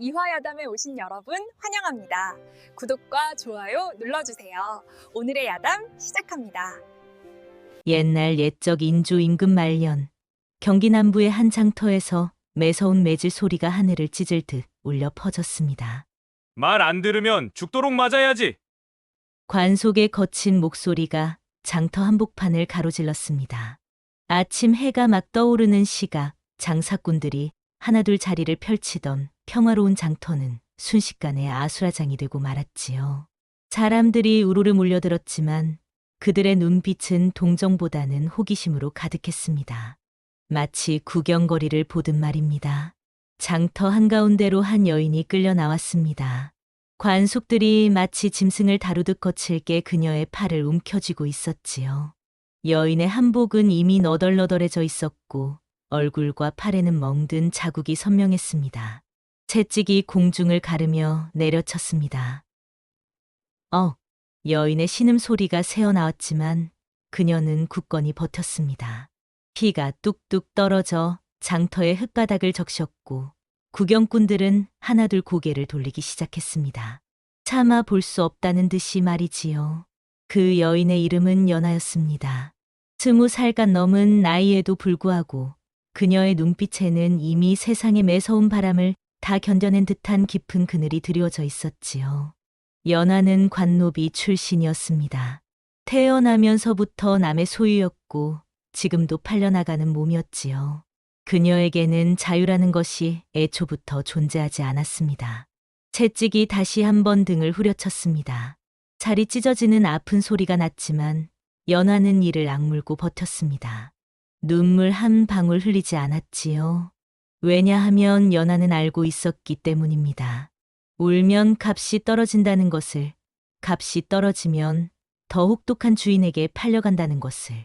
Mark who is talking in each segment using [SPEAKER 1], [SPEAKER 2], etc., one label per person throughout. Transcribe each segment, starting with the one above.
[SPEAKER 1] 이화야담에 오신 여러분 환영합니다. 구독과 좋아요 눌러주세요. 오늘의 야담 시작합니다.
[SPEAKER 2] 옛날 옛적 인조 임금 말년 경기 남부의 한 장터에서 매서운 매질 소리가 하늘을 찢을 듯 울려 퍼졌습니다.
[SPEAKER 3] 말 안 들으면 죽도록 맞아야지.
[SPEAKER 2] 관 속의 거친 목소리가 장터 한복판을 가로질렀습니다. 아침 해가 막 떠오르는 시각 장사꾼들이 하나둘 자리를 펼치던 평화로운 장터는 순식간에 아수라장이 되고 말았지요. 사람들이 우르르 몰려들었지만 그들의 눈빛은 동정보다는 호기심으로 가득했습니다. 마치 구경거리를 보듯 말입니다. 장터 한가운데로 한 여인이 끌려 나왔습니다. 관속들이 마치 짐승을 다루듯 거칠게 그녀의 팔을 움켜쥐고 있었지요. 여인의 한복은 이미 너덜너덜해져 있었고 얼굴과 팔에는 멍든 자국이 선명했습니다. 채찍이 공중을 가르며 내려쳤습니다. 어, 여인의 신음 소리가 새어나왔지만 그녀는 굳건히 버텼습니다. 피가 뚝뚝 떨어져 장터의 흙바닥을 적셨고 구경꾼들은 하나둘 고개를 돌리기 시작했습니다. 차마 볼 수 없다는 듯이 말이지요. 그 여인의 이름은 연하였습니다. 스무 살간 넘은 나이에도 불구하고 그녀의 눈빛에는 이미 세상의 매서운 바람을 다 견뎌낸 듯한 깊은 그늘이 드리워져 있었지요. 연하는 관노비 출신이었습니다. 태어나면서부터 남의 소유였고 지금도 팔려나가는 몸이었지요. 그녀에게는 자유라는 것이 애초부터 존재하지 않았습니다. 채찍이 다시 한 번 등을 후려쳤습니다. 살이 찢어지는 아픈 소리가 났지만 연하는 이를 악물고 버텼습니다. 눈물 한 방울 흘리지 않았지요. 왜냐하면 연하는 알고 있었기 때문입니다. 울면 값이 떨어진다는 것을, 값이 떨어지면 더 혹독한 주인에게 팔려간다는 것을,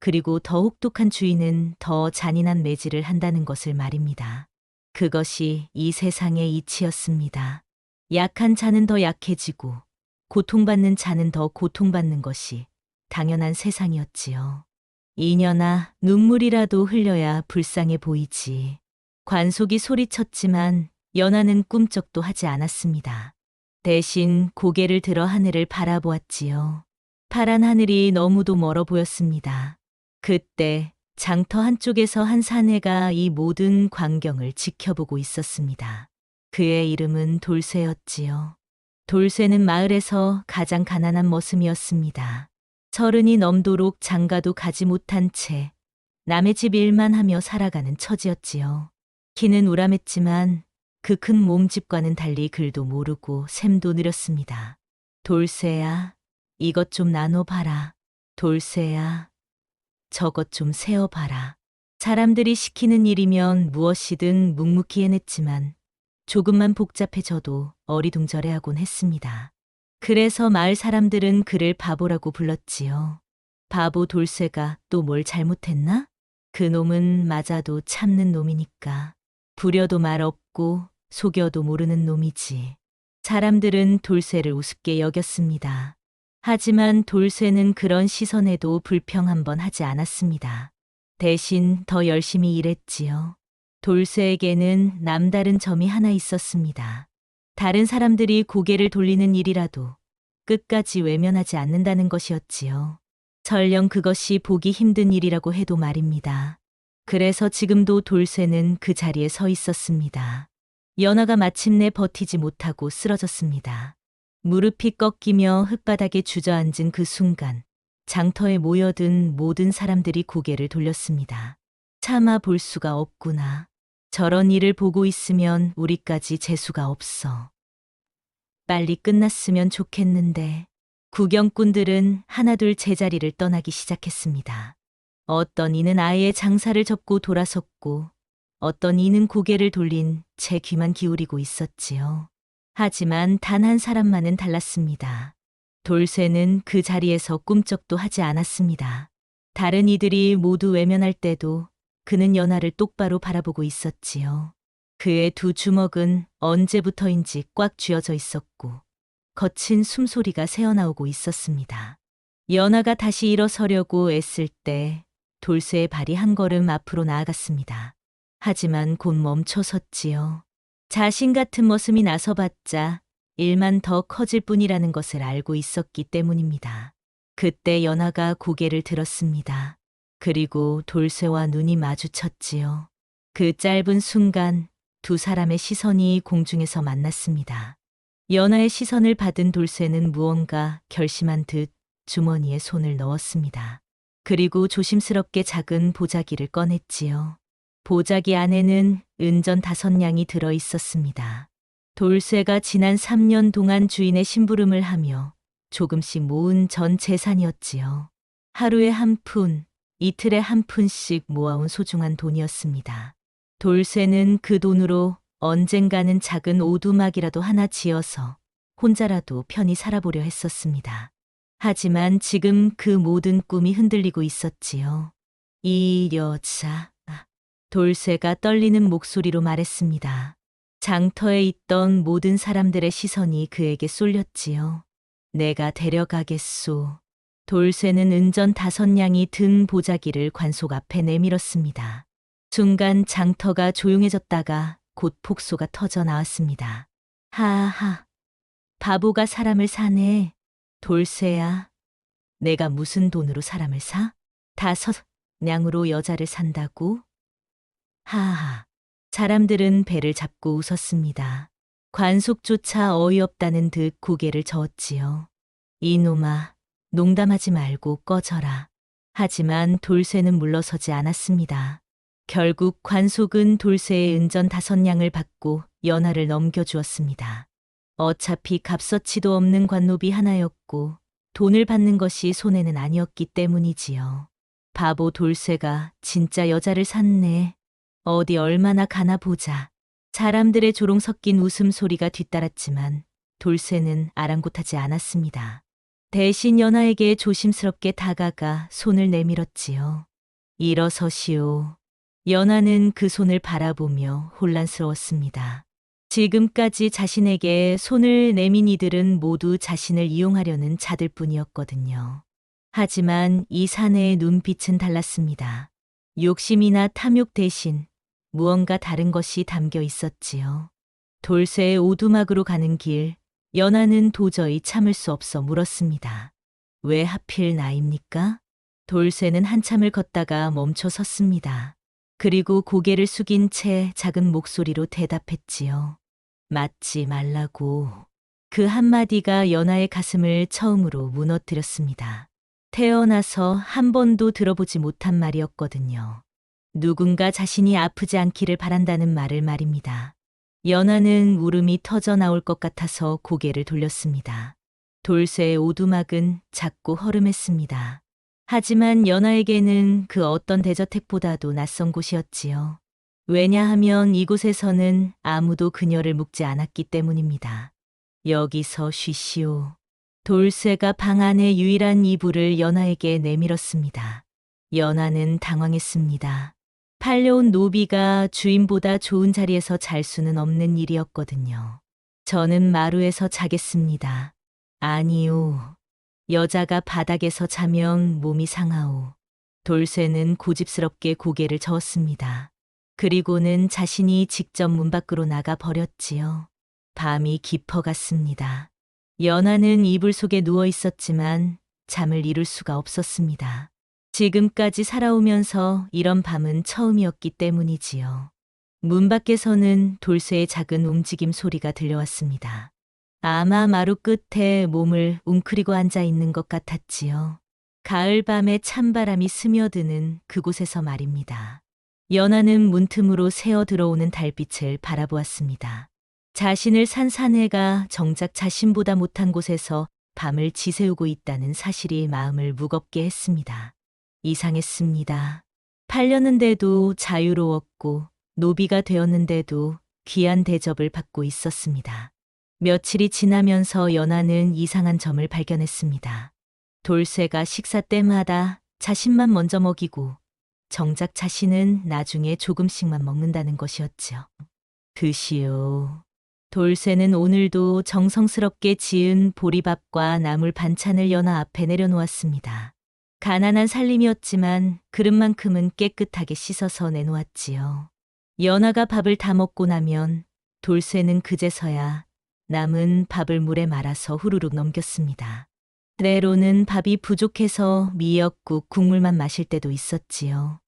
[SPEAKER 2] 그리고 더 혹독한 주인은 더 잔인한 매질을 한다는 것을 말입니다. 그것이 이 세상의 이치였습니다. 약한 자는 더 약해지고, 고통받는 자는 더 고통받는 것이 당연한 세상이었지요. 이년아, 눈물이라도 흘려야 불쌍해 보이지. 관속이 소리쳤지만 연하는 꿈쩍도 하지 않았습니다. 대신 고개를 들어 하늘을 바라보았지요. 파란 하늘이 너무도 멀어 보였습니다. 그때 장터 한쪽에서 한 사내가 이 모든 광경을 지켜보고 있었습니다. 그의 이름은 돌쇠였지요. 돌쇠는 마을에서 가장 가난한 머슴이었습니다. 서른이 넘도록 장가도 가지 못한 채 남의 집 일만 하며 살아가는 처지였지요. 키는 우람했지만 그 큰 몸집과는 달리 글도 모르고 셈도 느렸습니다. 돌쇠야, 이것 좀 나눠봐라. 돌쇠야, 저것 좀 세어봐라. 사람들이 시키는 일이면 무엇이든 묵묵히 해냈지만 조금만 복잡해져도 어리둥절해하곤 했습니다. 그래서 마을 사람들은 그를 바보라고 불렀지요. 바보 돌쇠가 또 뭘 잘못했나? 그 놈은 맞아도 참는 놈이니까. 부려도 말 없고 속여도 모르는 놈이지. 사람들은 돌쇠를 우습게 여겼습니다. 하지만 돌쇠는 그런 시선에도 불평 한번 하지 않았습니다. 대신 더 열심히 일했지요. 돌쇠에게는 남다른 점이 하나 있었습니다. 다른 사람들이 고개를 돌리는 일이라도 끝까지 외면하지 않는다는 것이었지요. 설령 그것이 보기 힘든 일이라고 해도 말입니다. 그래서 지금도 돌쇠는 그 자리에 서 있었습니다. 연하가 마침내 버티지 못하고 쓰러졌습니다. 무릎이 꺾이며 흙바닥에 주저앉은 그 순간 장터에 모여든 모든 사람들이 고개를 돌렸습니다. 차마 볼 수가 없구나. 저런 일을 보고 있으면 우리까지 재수가 없어. 빨리 끝났으면 좋겠는데 구경꾼들은 하나둘 제자리를 떠나기 시작했습니다. 어떤 이는 아예 장사를 접고 돌아섰고 어떤 이는 고개를 돌린 채 귀만 기울이고 있었지요. 하지만 단 한 사람만은 달랐습니다. 돌쇠는 그 자리에서 꿈쩍도 하지 않았습니다. 다른 이들이 모두 외면할 때도 그는 연하를 똑바로 바라보고 있었지요. 그의 두 주먹은 언제부터인지 꽉 쥐어져 있었고 거친 숨소리가 새어나오고 있었습니다. 연하가 다시 일어서려고 애쓸 때 돌쇠의 발이 한 걸음 앞으로 나아갔습니다. 하지만 곧 멈춰섰지요. 자신 같은 머슴이 나서봤자 일만 더 커질 뿐이라는 것을 알고 있었기 때문입니다. 그때 연하가 고개를 들었습니다. 그리고 돌쇠와 눈이 마주쳤지요. 그 짧은 순간 두 사람의 시선이 공중에서 만났습니다. 연하의 시선을 받은 돌쇠는 무언가 결심한 듯 주머니에 손을 넣었습니다. 그리고 조심스럽게 작은 보자기를 꺼냈지요. 보자기 안에는 은전 다섯 냥이 들어 있었습니다. 돌쇠가 지난 3년 동안 주인의 심부름을 하며 조금씩 모은 전 재산이었지요. 하루에 한 푼, 이틀에 한 푼씩 모아온 소중한 돈이었습니다. 돌쇠는 그 돈으로 언젠가는 작은 오두막이라도 하나 지어서 혼자라도 편히 살아보려 했었습니다. 하지만 지금 그 모든 꿈이 흔들리고 있었지요. 이 여자. 돌쇠가 떨리는 목소리로 말했습니다. 장터에 있던 모든 사람들의 시선이 그에게 쏠렸지요. 내가 데려가겠소. 돌쇠는 은전 다섯 냥이 든 보자기를 관속 앞에 내밀었습니다. 순간 장터가 조용해졌다가 곧 폭소가 터져 나왔습니다. 하하. 바보가 사람을 사네. 돌쇠야. 내가 무슨 돈으로 사람을 사? 다섯 냥으로 여자를 산다고? 하하. 사람들은 배를 잡고 웃었습니다. 관속조차 어이없다는 듯 고개를 저었지요. 이놈아, 농담하지 말고 꺼져라. 하지만 돌쇠는 물러서지 않았습니다. 결국 관속은 돌쇠의 은전 다섯 냥을 받고 연하를 넘겨주었습니다. 어차피 값어치도 없는 관노비 하나였고 돈을 받는 것이 손해는 아니었기 때문이지요. 바보 돌쇠가 진짜 여자를 샀네. 어디 얼마나 가나 보자. 사람들의 조롱 섞인 웃음소리가 뒤따랐지만 돌쇠는 아랑곳하지 않았습니다. 대신 연하에게 조심스럽게 다가가 손을 내밀었지요. 일어서시오. 연하는 그 손을 바라보며 혼란스러웠습니다. 지금까지 자신에게 손을 내민 이들은 모두 자신을 이용하려는 자들 뿐이었거든요. 하지만 이 사내의 눈빛은 달랐습니다. 욕심이나 탐욕 대신 무언가 다른 것이 담겨 있었지요. 돌쇠의 오두막으로 가는 길, 연하는 도저히 참을 수 없어 물었습니다. 왜 하필 나입니까? 돌쇠는 한참을 걷다가 멈춰 섰습니다. 그리고 고개를 숙인 채 작은 목소리로 대답했지요. 맞지 말라고. 그 한마디가 연하의 가슴을 처음으로 무너뜨렸습니다. 태어나서 한 번도 들어보지 못한 말이었거든요. 누군가 자신이 아프지 않기를 바란다는 말을 말입니다. 연하는 울음이 터져 나올 것 같아서 고개를 돌렸습니다. 돌쇠의 오두막은 작고 허름했습니다. 하지만 연하에게는 그 어떤 대저택보다도 낯선 곳이었지요. 왜냐하면 이곳에서는 아무도 그녀를 묵지 않았기 때문입니다. 여기서 쉬시오. 돌쇠가 방 안의 유일한 이불을 연하에게 내밀었습니다. 연하는 당황했습니다. 팔려온 노비가 주인보다 좋은 자리에서 잘 수는 없는 일이었거든요. 저는 마루에서 자겠습니다. 아니요. 여자가 바닥에서 자면 몸이 상하오. 돌쇠는 고집스럽게 고개를 저었습니다. 그리고는 자신이 직접 문 밖으로 나가 버렸지요. 밤이 깊어갔습니다. 연하는 이불 속에 누워 있었지만 잠을 이룰 수가 없었습니다. 지금까지 살아오면서 이런 밤은 처음이었기 때문이지요. 문 밖에서는 돌쇠의 작은 움직임 소리가 들려왔습니다. 아마 마루 끝에 몸을 웅크리고 앉아 있는 것 같았지요. 가을 밤에 찬바람이 스며드는 그곳에서 말입니다. 연하는 문틈으로 새어 들어오는 달빛을 바라보았습니다. 자신을 산 사내가 정작 자신보다 못한 곳에서 밤을 지새우고 있다는 사실이 마음을 무겁게 했습니다. 이상했습니다. 팔렸는데도 자유로웠고 노비가 되었는데도 귀한 대접을 받고 있었습니다. 며칠이 지나면서 연하는 이상한 점을 발견했습니다. 돌쇠가 식사 때마다 자신만 먼저 먹이고 정작 자신은 나중에 조금씩만 먹는다는 것이었죠. 드시오. 돌쇠는 오늘도 정성스럽게 지은 보리밥과 나물 반찬을 연하 앞에 내려놓았습니다. 가난한 살림이었지만 그릇만큼은 깨끗하게 씻어서 내놓았지요. 연하가 밥을 다 먹고 나면 돌쇠는 그제서야 남은 밥을 물에 말아서 후루룩 넘겼습니다. 때로는 밥이 부족해서 미역국 국물만 마실 때도 있었지요.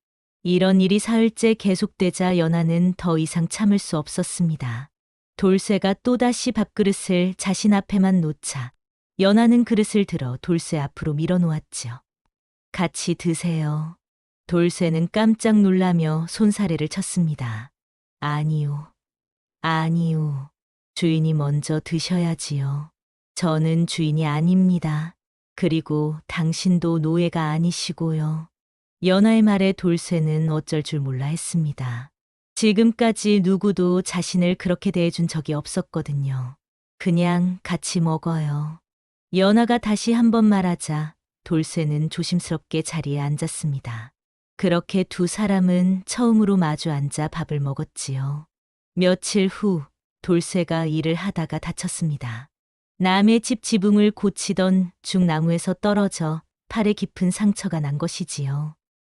[SPEAKER 2] 이런 일이 사흘째 계속되자 연하는 더 이상 참을 수 없었습니다. 돌쇠가 또다시 밥그릇을 자신 앞에만 놓자 연하는 그릇을 들어 돌쇠 앞으로 밀어놓았지요. 같이 드세요. 돌쇠는 깜짝 놀라며 손사래를 쳤습니다. 아니요. 아니요. 주인이 먼저 드셔야지요. 저는 주인이 아닙니다. 그리고 당신도 노예가 아니시고요. 연하의 말에 돌쇠는 어쩔 줄 몰라 했습니다. 지금까지 누구도 자신을 그렇게 대해준 적이 없었거든요. 그냥 같이 먹어요. 연하가 다시 한 번 말하자 돌쇠는 조심스럽게 자리에 앉았습니다. 그렇게 두 사람은 처음으로 마주 앉아 밥을 먹었지요. 며칠 후 돌쇠가 일을 하다가 다쳤습니다. 남의 집 지붕을 고치던 중나무에서 떨어져 팔에 깊은 상처가 난 것이지요.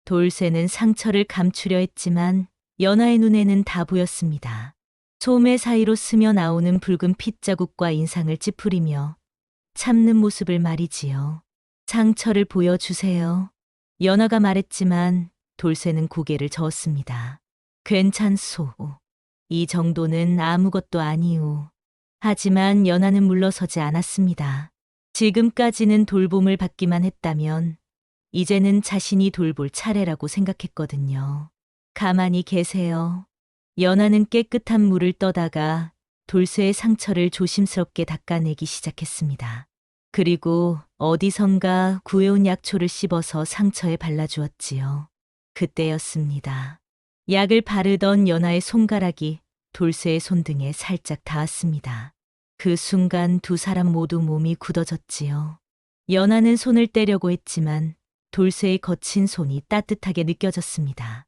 [SPEAKER 2] 돌쇠는 상처를 감추려 했지만 연하의 눈에는 다 보였습니다. 소매 사이로 스며 나오는 붉은 핏자국과 인상을 찌푸리며 참는 모습을 말이지요. 상처를 보여주세요. 연하가 말했지만 돌쇠는 고개를 저었습니다. 괜찮소. 이 정도는 아무것도 아니오. 하지만 연하는 물러서지 않았습니다. 지금까지는 돌봄을 받기만 했다면 이제는 자신이 돌볼 차례라고 생각했거든요. 가만히 계세요. 연하는 깨끗한 물을 떠다가 돌쇠의 상처를 조심스럽게 닦아내기 시작했습니다. 그리고 어디선가 구해온 약초를 씹어서 상처에 발라주었지요. 그때였습니다. 약을 바르던 연하의 손가락이 돌쇠의 손등에 살짝 닿았습니다. 그 순간 두 사람 모두 몸이 굳어졌지요. 연하는 손을 떼려고 했지만 돌쇠의 거친 손이 따뜻하게 느껴졌습니다.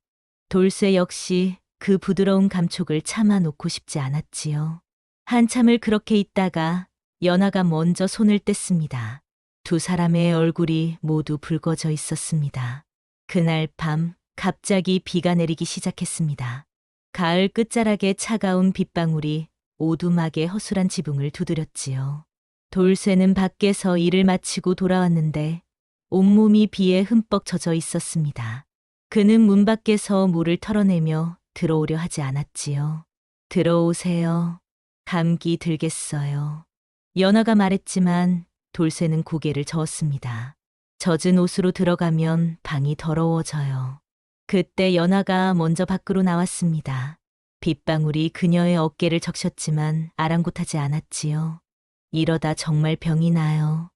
[SPEAKER 2] 돌쇠 역시 그 부드러운 감촉을 참아 놓고 싶지 않았지요. 한참을 그렇게 있다가 연하가 먼저 손을 뗐습니다. 두 사람의 얼굴이 모두 붉어져 있었습니다. 그날 밤 갑자기 비가 내리기 시작했습니다. 가을 끝자락에 차가운 빗방울이 오두막의 허술한 지붕을 두드렸지요. 돌쇠는 밖에서 일을 마치고 돌아왔는데 온몸이 비에 흠뻑 젖어 있었습니다. 그는 문 밖에서 물을 털어내며 들어오려 하지 않았지요. 들어오세요. 감기 들겠어요. 연하가 말했지만 돌쇠는 고개를 저었습니다. 젖은 옷으로 들어가면 방이 더러워져요. 그때 연하가 먼저 밖으로 나왔습니다. 빗방울이 그녀의 어깨를 적셨지만 아랑곳하지 않았지요. 이러다 정말 병이 나요.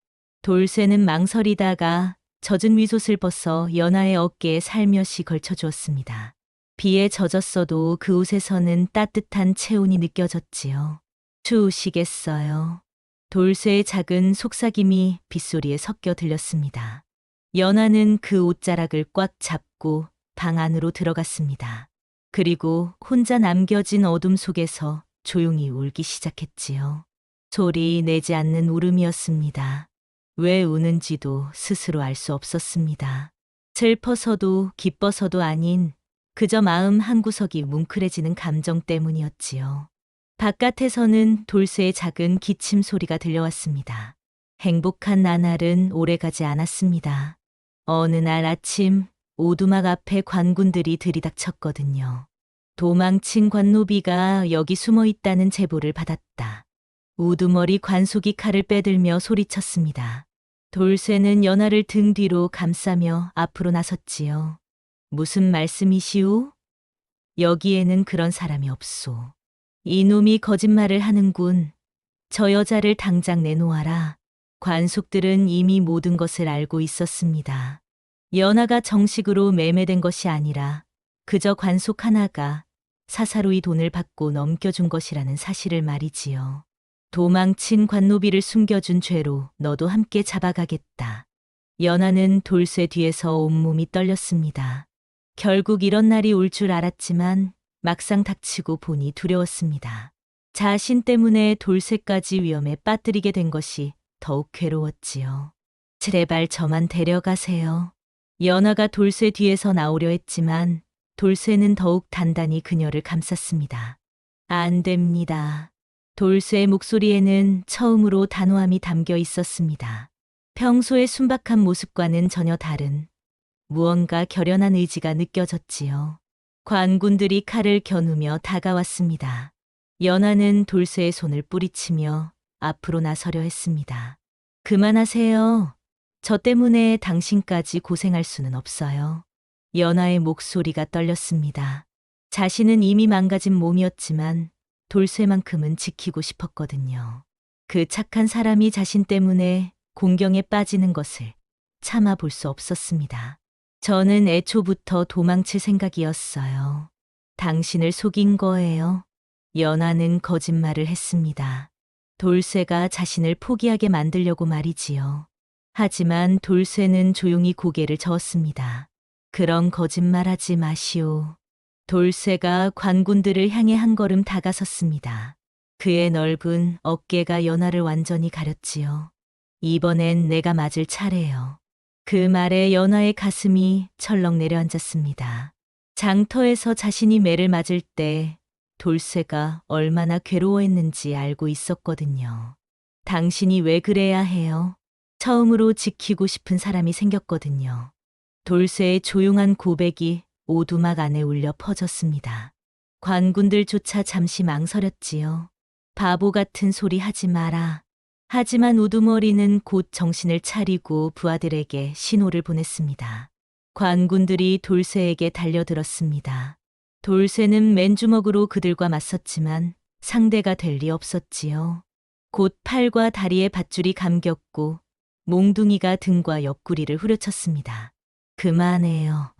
[SPEAKER 2] 돌쇠는 망설이다가 젖은 위솥을 벗어 연하의 어깨에 살며시 걸쳐 주었습니다. 비에 젖었어도 그 옷에서는 따뜻한 체온이 느껴졌지요. 추우시겠어요. 돌쇠의 작은 속삭임이 빗소리에 섞여 들렸습니다. 연하는 그 옷자락을 꽉 잡고 방 안으로 들어갔습니다. 그리고 혼자 남겨진 어둠 속에서 조용히 울기 시작했지요. 소리 내지 않는 울음이었습니다. 왜 우는지도 스스로 알 수 없었습니다. 슬퍼서도 기뻐서도 아닌 그저 마음 한구석이 뭉클해지는 감정 때문이었지요. 바깥에서는 돌쇠의 작은 기침 소리가 들려왔습니다. 행복한 나날은 오래가지 않았습니다. 어느 날 아침 오두막 앞에 관군들이 들이닥쳤거든요. 도망친 관노비가 여기 숨어 있다는 제보를 받았다. 우두머리 관속이 칼을 빼들며 소리쳤습니다. 돌쇠는 연하를 등 뒤로 감싸며 앞으로 나섰지요. 무슨 말씀이시오? 여기에는 그런 사람이 없소. 이놈이 거짓말을 하는군. 저 여자를 당장 내놓아라. 관속들은 이미 모든 것을 알고 있었습니다. 연하가 정식으로 매매된 것이 아니라 그저 관속 하나가 사사로이 돈을 받고 넘겨준 것이라는 사실을 말이지요. 도망친 관노비를 숨겨준 죄로 너도 함께 잡아가겠다. 연하는 돌쇠 뒤에서 온몸이 떨렸습니다. 결국 이런 날이 올 줄 알았지만 막상 닥치고 보니 두려웠습니다. 자신 때문에 돌쇠까지 위험에 빠뜨리게 된 것이 더욱 괴로웠지요. 제발 저만 데려가세요. 연하가 돌쇠 뒤에서 나오려 했지만 돌쇠는 더욱 단단히 그녀를 감쌌습니다. 안 됩니다. 돌쇠의 목소리에는 처음으로 단호함이 담겨 있었습니다. 평소의 순박한 모습과는 전혀 다른 무언가 결연한 의지가 느껴졌지요. 관군들이 칼을 겨누며 다가왔습니다. 연하는 돌쇠의 손을 뿌리치며 앞으로 나서려 했습니다. 그만하세요. 저 때문에 당신까지 고생할 수는 없어요. 연하의 목소리가 떨렸습니다. 자신은 이미 망가진 몸이었지만 돌쇠만큼은 지키고 싶었거든요. 그 착한 사람이 자신 때문에 공경에 빠지는 것을 참아 볼 수 없었습니다. 저는 애초부터 도망칠 생각이었어요. 당신을 속인 거예요. 연하는 거짓말을 했습니다. 돌쇠가 자신을 포기하게 만들려고 말이지요. 하지만 돌쇠는 조용히 고개를 저었습니다. 그런 거짓말 하지 마시오. 돌쇠가 관군들을 향해 한 걸음 다가섰습니다. 그의 넓은 어깨가 연하를 완전히 가렸지요. 이번엔 내가 맞을 차례요. 그 말에 연하의 가슴이 철렁 내려앉았습니다. 장터에서 자신이 매를 맞을 때 돌쇠가 얼마나 괴로워했는지 알고 있었거든요. 당신이 왜 그래야 해요? 처음으로 지키고 싶은 사람이 생겼거든요. 돌쇠의 조용한 고백이 오두막 안에 울려 퍼졌습니다. 관군들조차 잠시 망설였지요. 바보 같은 소리 하지 마라. 하지만 우두머리는 곧 정신을 차리고 부하들에게 신호를 보냈습니다. 관군들이 돌쇠에게 달려들었습니다. 돌쇠는 맨주먹으로 그들과 맞섰지만 상대가 될 리 없었지요. 곧 팔과 다리에 밧줄이 감겼고 몽둥이가 등과 옆구리를 후려쳤습니다. 그만해요.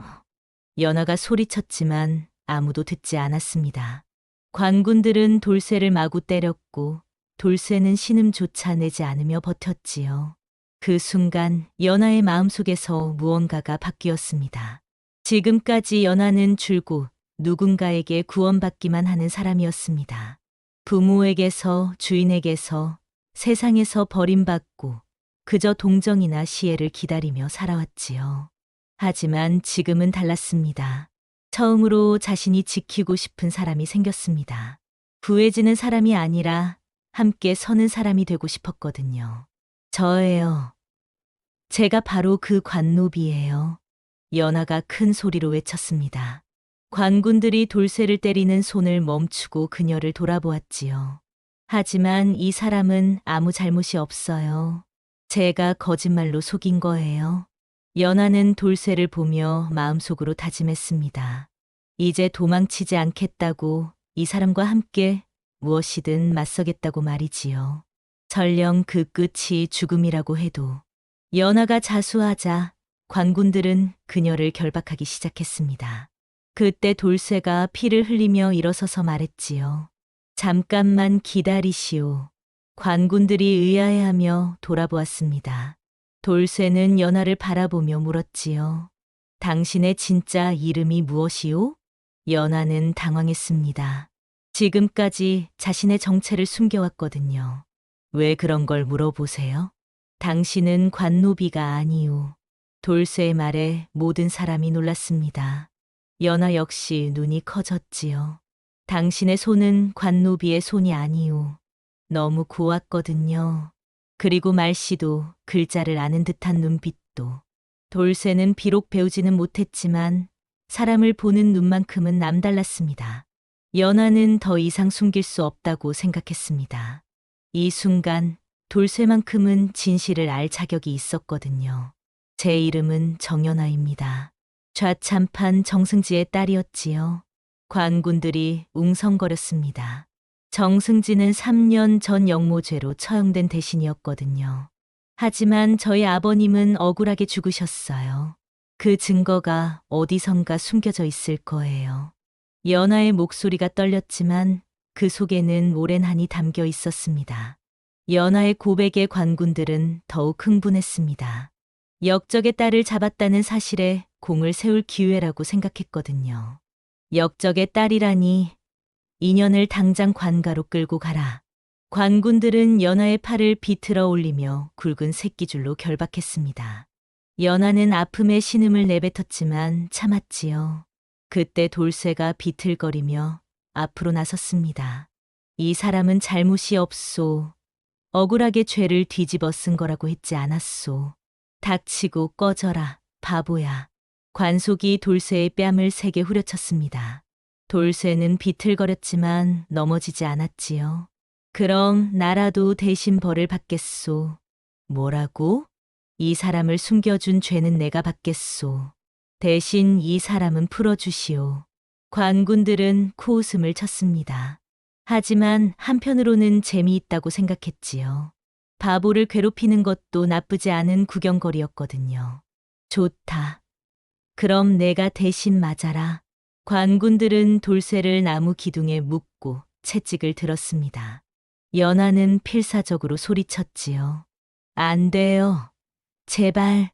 [SPEAKER 2] 연하가 소리쳤지만 아무도 듣지 않았습니다. 관군들은 돌쇠를 마구 때렸고 돌쇠는 신음조차 내지 않으며 버텼지요. 그 순간 연하의 마음속에서 무언가가 바뀌었습니다. 지금까지 연하는 줄곧 누군가에게 구원받기만 하는 사람이었습니다. 부모에게서 주인에게서 세상에서 버림받고 그저 동정이나 시혜를 기다리며 살아왔지요. 하지만 지금은 달랐습니다. 처음으로 자신이 지키고 싶은 사람이 생겼습니다. 구해지는 사람이 아니라 함께 서는 사람이 되고 싶었거든요. 저예요. 제가 바로 그 관노비예요. 연하가 큰 소리로 외쳤습니다. 관군들이 돌쇠를 때리는 손을 멈추고 그녀를 돌아보았지요. 하지만 이 사람은 아무 잘못이 없어요. 제가 거짓말로 속인 거예요. 연하는 돌쇠를 보며 마음속으로 다짐했습니다. 이제 도망치지 않겠다고 이 사람과 함께 무엇이든 맞서겠다고 말이지요. 설령 그 끝이 죽음이라고 해도 연하가 자수하자 관군들은 그녀를 결박하기 시작했습니다. 그때 돌쇠가 피를 흘리며 일어서서 말했지요. 잠깐만 기다리시오. 관군들이 의아해하며 돌아보았습니다. 돌쇠는 연하를 바라보며 물었지요. 당신의 진짜 이름이 무엇이오? 연하는 당황했습니다. 지금까지 자신의 정체를 숨겨왔거든요. 왜 그런 걸 물어보세요? 당신은 관노비가 아니오. 돌쇠의 말에 모든 사람이 놀랐습니다. 연하 역시 눈이 커졌지요. 당신의 손은 관노비의 손이 아니오. 너무 고왔거든요. 그리고 말씨도 글자를 아는 듯한 눈빛도. 돌쇠는 비록 배우지는 못했지만 사람을 보는 눈만큼은 남달랐습니다. 연하는 더 이상 숨길 수 없다고 생각했습니다. 이 순간 돌쇠만큼은 진실을 알 자격이 있었거든요. 제 이름은 정연아입니다. 좌참판 정승지의 딸이었지요. 관군들이 웅성거렸습니다. 정승지는 3년 전 영모죄로 처형된 대신이었거든요. 하지만 저희 아버님은 억울하게 죽으셨어요. 그 증거가 어디선가 숨겨져 있을 거예요. 연하의 목소리가 떨렸지만 그 속에는 오랜 한이 담겨 있었습니다. 연하의 고백에 관군들은 더욱 흥분했습니다. 역적의 딸을 잡았다는 사실에 공을 세울 기회라고 생각했거든요. 역적의 딸이라니 인연을 당장 관가로 끌고 가라. 관군들은 연하의 팔을 비틀어 올리며 굵은 새끼줄로 결박했습니다. 연하는 아픔의 신음을 내뱉었지만 참았지요. 그때 돌쇠가 비틀거리며 앞으로 나섰습니다. 이 사람은 잘못이 없소. 억울하게 죄를 뒤집어 쓴 거라고 했지 않았소. 닥치고 꺼져라, 바보야. 관속이 돌쇠의 뺨을 세게 후려쳤습니다. 돌쇠는 비틀거렸지만 넘어지지 않았지요. 그럼 나라도 대신 벌을 받겠소. 뭐라고? 이 사람을 숨겨준 죄는 내가 받겠소. 대신 이 사람은 풀어주시오. 관군들은 코웃음을 쳤습니다. 하지만 한편으로는 재미있다고 생각했지요. 바보를 괴롭히는 것도 나쁘지 않은 구경거리였거든요. 좋다. 그럼 내가 대신 맞아라. 관군들은 돌쇠를 나무 기둥에 묶고 채찍을 들었습니다. 연하는 필사적으로 소리쳤지요. 안 돼요. 제발.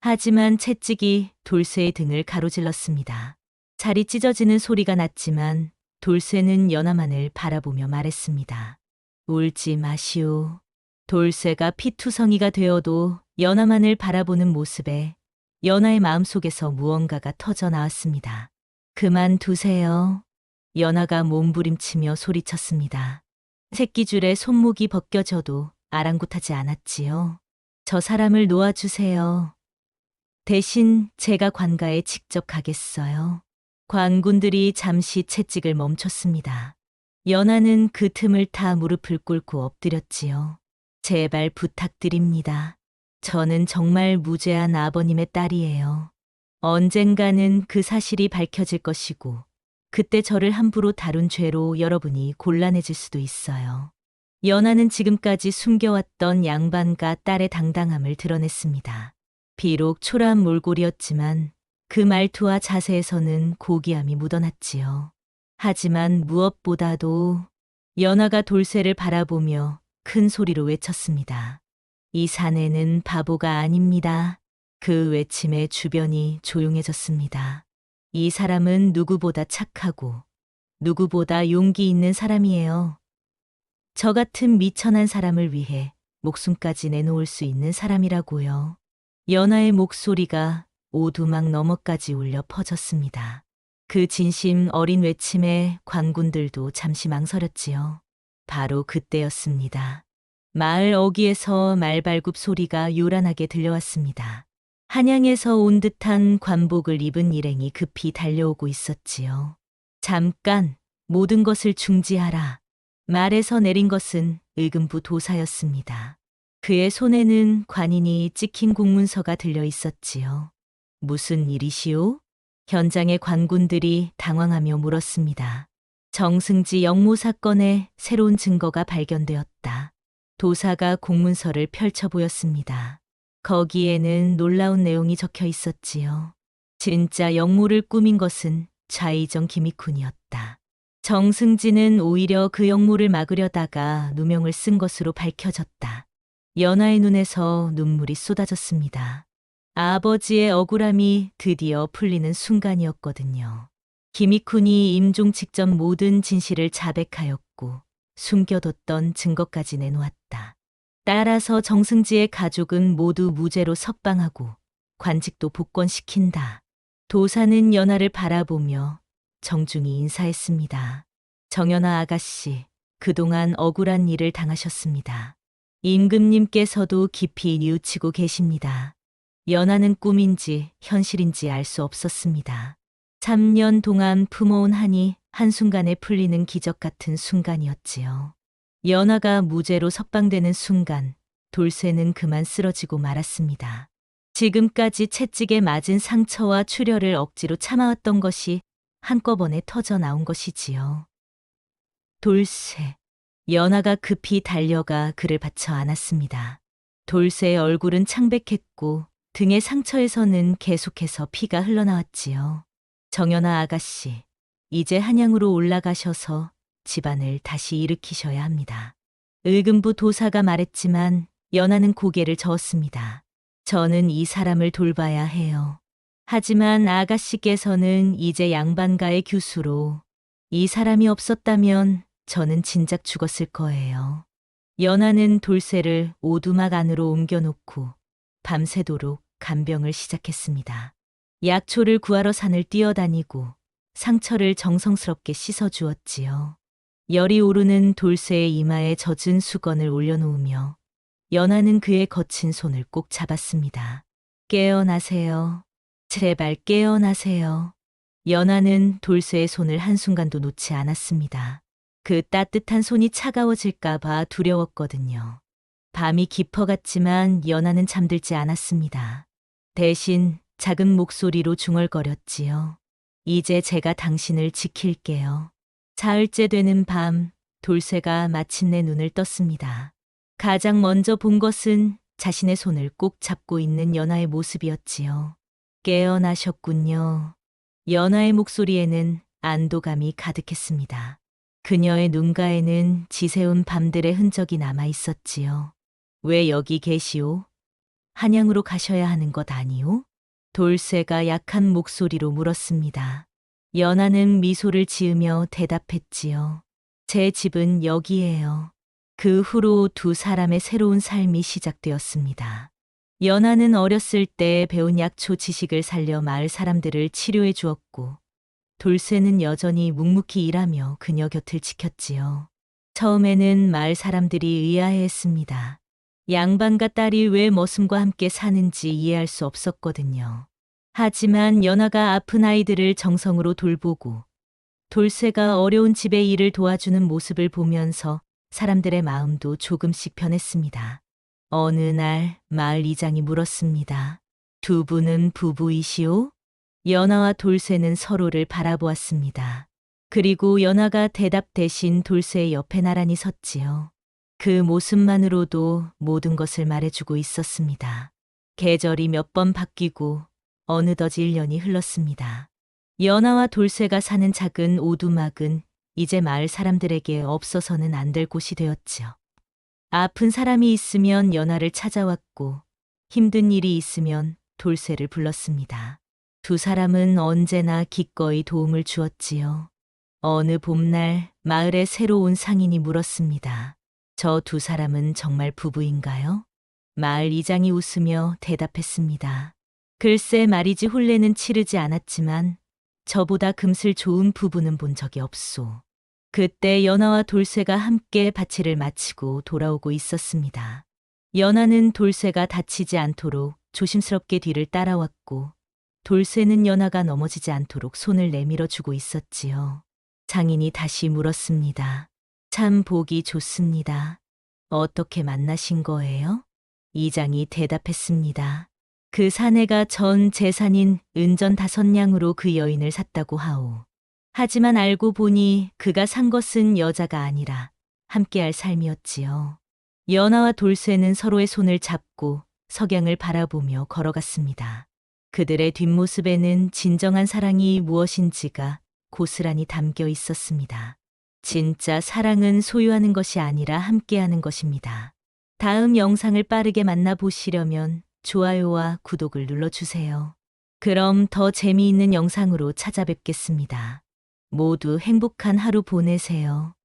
[SPEAKER 2] 하지만 채찍이 돌쇠의 등을 가로질렀습니다. 살이 찢어지는 소리가 났지만 돌쇠는 연하만을 바라보며 말했습니다. 울지 마시오. 돌쇠가 피투성이가 되어도 연하만을 바라보는 모습에 연하의 마음속에서 무언가가 터져 나왔습니다. 그만 두세요. 연하가 몸부림치며 소리쳤습니다. 새끼줄에 손목이 벗겨져도 아랑곳하지 않았지요. 저 사람을 놓아주세요. 대신 제가 관가에 직접 가겠어요. 관군들이 잠시 채찍을 멈췄습니다. 연하는 그 틈을 타 무릎을 꿇고 엎드렸지요. 제발 부탁드립니다. 저는 정말 무죄한 아버님의 딸이에요. 언젠가는 그 사실이 밝혀질 것이고, 그때 저를 함부로 다룬 죄로 여러분이 곤란해질 수도 있어요. 연하는 지금까지 숨겨왔던 양반과 딸의 당당함을 드러냈습니다. 비록 초라한 몰골이었지만 그 말투와 자세에서는 고귀함이 묻어났지요. 하지만 무엇보다도 연하가 돌쇠를 바라보며 큰 소리로 외쳤습니다. 이 사내는 바보가 아닙니다. 그 외침에 주변이 조용해졌습니다. 이 사람은 누구보다 착하고 누구보다 용기 있는 사람이에요. 저 같은 미천한 사람을 위해 목숨까지 내놓을 수 있는 사람이라고요. 연하의 목소리가 오두막 너머까지 울려 퍼졌습니다. 그 진심 어린 외침에 관군들도 잠시 망설였지요. 바로 그때였습니다. 마을 어귀에서 말발굽 소리가 요란하게 들려왔습니다. 한양에서 온 듯한 관복을 입은 일행이 급히 달려오고 있었지요. 잠깐 모든 것을 중지하라. 말에서 내린 것은 의금부 도사였습니다. 그의 손에는 관인이 찍힌 공문서가 들려 있었지요. 무슨 일이시오? 현장의 관군들이 당황하며 물었습니다. 정승지 영모 사건에 새로운 증거가 발견되었다. 도사가 공문서를 펼쳐 보였습니다. 거기에는 놀라운 내용이 적혀 있었지요. 진짜 영모를 꾸민 것은 좌이정 기미쿤이었다. 정승지는 오히려 그 영모를 막으려다가 누명을 쓴 것으로 밝혀졌다. 연하의 눈에서 눈물이 쏟아졌습니다. 아버지의 억울함이 드디어 풀리는 순간이었거든요. 기미쿤이 임종 직전 모든 진실을 자백하였고 숨겨뒀던 증거까지 내놓았다. 따라서 정승지의 가족은 모두 무죄로 석방하고 관직도 복권시킨다. 도사는 연하를 바라보며 정중히 인사했습니다. 정연아 아가씨, 그동안 억울한 일을 당하셨습니다. 임금님께서도 깊이 뉘우치고 계십니다. 연하는 꿈인지 현실인지 알 수 없었습니다. 3년 동안 품어온 한이 한순간에 풀리는 기적 같은 순간이었지요. 연하가 무죄로 석방되는 순간 돌쇠는 그만 쓰러지고 말았습니다. 지금까지 채찍에 맞은 상처와 출혈을 억지로 참아왔던 것이 한꺼번에 터져 나온 것이지요. 돌쇠. 연하가 급히 달려가 그를 받쳐 안았습니다. 돌쇠의 얼굴은 창백했고 등의 상처에서는 계속해서 피가 흘러나왔지요. 정연아 아가씨, 이제 한양으로 올라가셔서 집안을 다시 일으키셔야 합니다. 의금부 도사가 말했지만 연하는 고개를 저었습니다. 저는 이 사람을 돌봐야 해요. 하지만 아가씨께서는 이제 양반가의 교수로 이 사람이 없었다면 저는 진작 죽었을 거예요. 연하는 돌쇠를 오두막 안으로 옮겨놓고 밤새도록 간병을 시작했습니다. 약초를 구하러 산을 뛰어다니고 상처를 정성스럽게 씻어 주었지요. 열이 오르는 돌쇠의 이마에 젖은 수건을 올려놓으며 연하는 그의 거친 손을 꼭 잡았습니다. 깨어나세요. 제발 깨어나세요. 연하는 돌쇠의 손을 한순간도 놓지 않았습니다. 그 따뜻한 손이 차가워질까봐 두려웠거든요. 밤이 깊어갔지만 연하는 잠들지 않았습니다. 대신 작은 목소리로 중얼거렸지요. 이제 제가 당신을 지킬게요. 사흘째 되는 밤, 돌쇠가 마침내 눈을 떴습니다. 가장 먼저 본 것은 자신의 손을 꼭 잡고 있는 연하의 모습이었지요. 깨어나셨군요. 연하의 목소리에는 안도감이 가득했습니다. 그녀의 눈가에는 지새운 밤들의 흔적이 남아 있었지요. 왜 여기 계시오? 한양으로 가셔야 하는 것 아니오? 돌쇠가 약한 목소리로 물었습니다. 연하는 미소를 지으며 대답했지요. 제 집은 여기예요. 그 후로 두 사람의 새로운 삶이 시작되었습니다. 연하는 어렸을 때 배운 약초 지식을 살려 마을 사람들을 치료해 주었고, 돌쇠는 여전히 묵묵히 일하며 그녀 곁을 지켰지요. 처음에는 마을 사람들이 의아해했습니다. 양반과 딸이 왜 머슴과 함께 사는지 이해할 수 없었거든요. 하지만 연하가 아픈 아이들을 정성으로 돌보고 돌쇠가 어려운 집의 일을 도와주는 모습을 보면서 사람들의 마음도 조금씩 변했습니다. 어느 날 마을 이장이 물었습니다. 두 분은 부부이시오? 연하와 돌쇠는 서로를 바라보았습니다. 그리고 연하가 대답 대신 돌쇠의 옆에 나란히 섰지요. 그 모습만으로도 모든 것을 말해주고 있었습니다. 계절이 몇 번 바뀌고 어느덧 1년이 흘렀습니다. 연하와 돌쇠가 사는 작은 오두막은 이제 마을 사람들에게 없어서는 안 될 곳이 되었지요. 아픈 사람이 있으면 연하를 찾아왔고 힘든 일이 있으면 돌쇠를 불렀습니다. 두 사람은 언제나 기꺼이 도움을 주었지요. 어느 봄날 마을에 새로 온 상인이 물었습니다. 저 두 사람은 정말 부부인가요? 마을 이장이 웃으며 대답했습니다. 글쎄 말이지 혼례는 치르지 않았지만 저보다 금슬 좋은 부부는 본 적이 없소. 그때 연하와 돌쇠가 함께 바치를 마치고 돌아오고 있었습니다. 연하는 돌쇠가 다치지 않도록 조심스럽게 뒤를 따라왔고 돌쇠는 연하가 넘어지지 않도록 손을 내밀어 주고 있었지요. 장인이 다시 물었습니다. 참 보기 좋습니다. 어떻게 만나신 거예요? 이장이 대답했습니다. 그 사내가 전 재산인 은전 다섯 냥으로 그 여인을 샀다고 하오. 하지만 알고 보니 그가 산 것은 여자가 아니라 함께할 삶이었지요. 연하와 돌쇠는 서로의 손을 잡고 석양을 바라보며 걸어갔습니다. 그들의 뒷모습에는 진정한 사랑이 무엇인지가 고스란히 담겨 있었습니다. 진짜 사랑은 소유하는 것이 아니라 함께하는 것입니다. 다음 영상을 빠르게 만나보시려면 좋아요와 구독을 눌러주세요. 그럼 더 재미있는 영상으로 찾아뵙겠습니다. 모두 행복한 하루 보내세요.